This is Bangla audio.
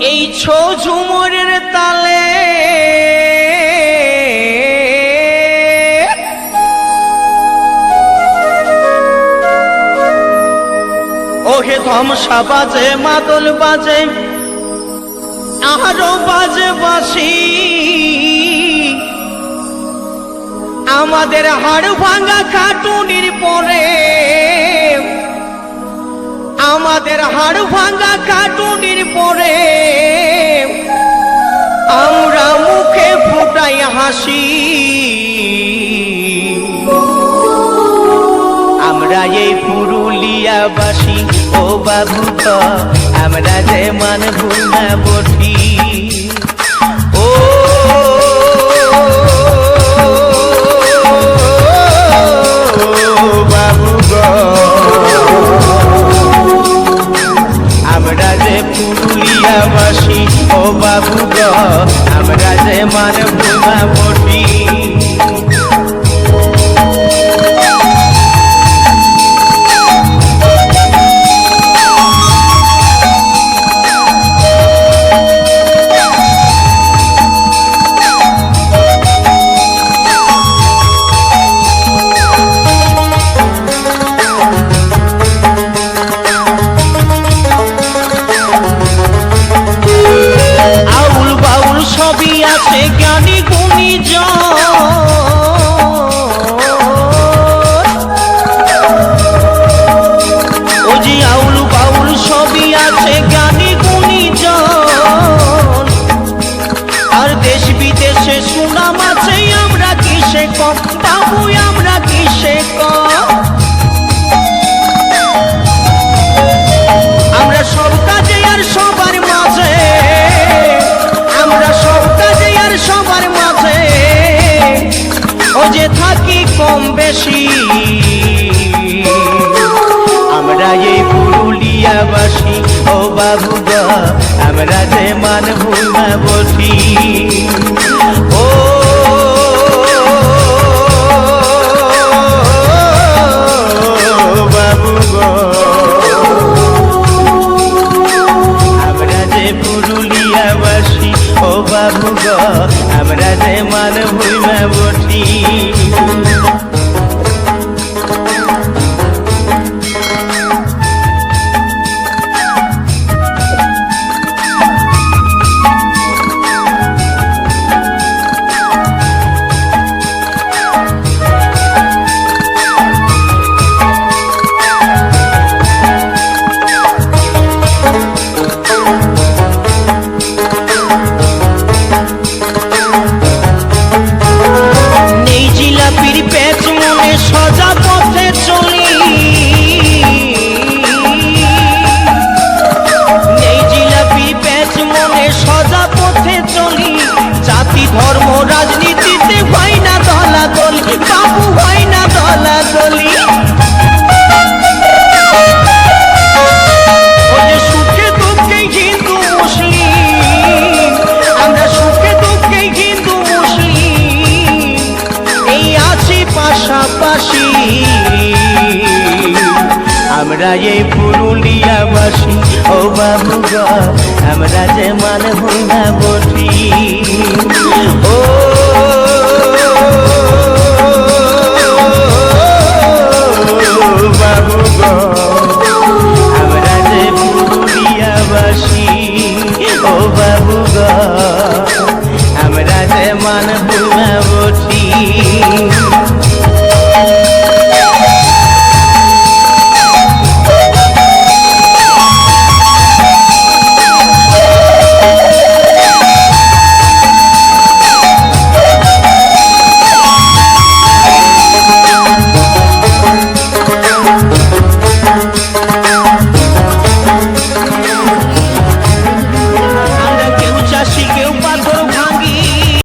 এই ছো ঝুমরের তালে। ওহে ধমসা বাজে, মাদল বাজে, আরও বাজে বাসি আমাদের হাড় ভাঙা খাটুনির পরে আমাদের হাড় ভাঙা কাটুনির পরে আমরা মুখে ফুটাই হাসি। আমরা এই পুরুলিয়াবাসী, ও বাবু তো, আমরা যে মান ভুলা বটি পুরুলিয়াবাসী ও বাবু গ আমরা যে মানব ভুলনা কম বাবু আমরা কিসে কম আমরা সব কাজে সবার মাঝে, আমরা সব কাজে সবার মাঝে। ও যে থাকি কম বেশি, আমরা এই পুরুলিয়াবাসী, ও বাবু আমরা যে মান ভুলনা বসি। আমরা যে মান ভুইমা বটি আমরা এই পুরুলিয়াবাসী ও বাবু আমরা যে মান ভুঙ্গা বটি ও বাবু গো আমরা যে পুরুলিয়াবাসী ও বাবু গো আমরা যে মান ভুলা বটি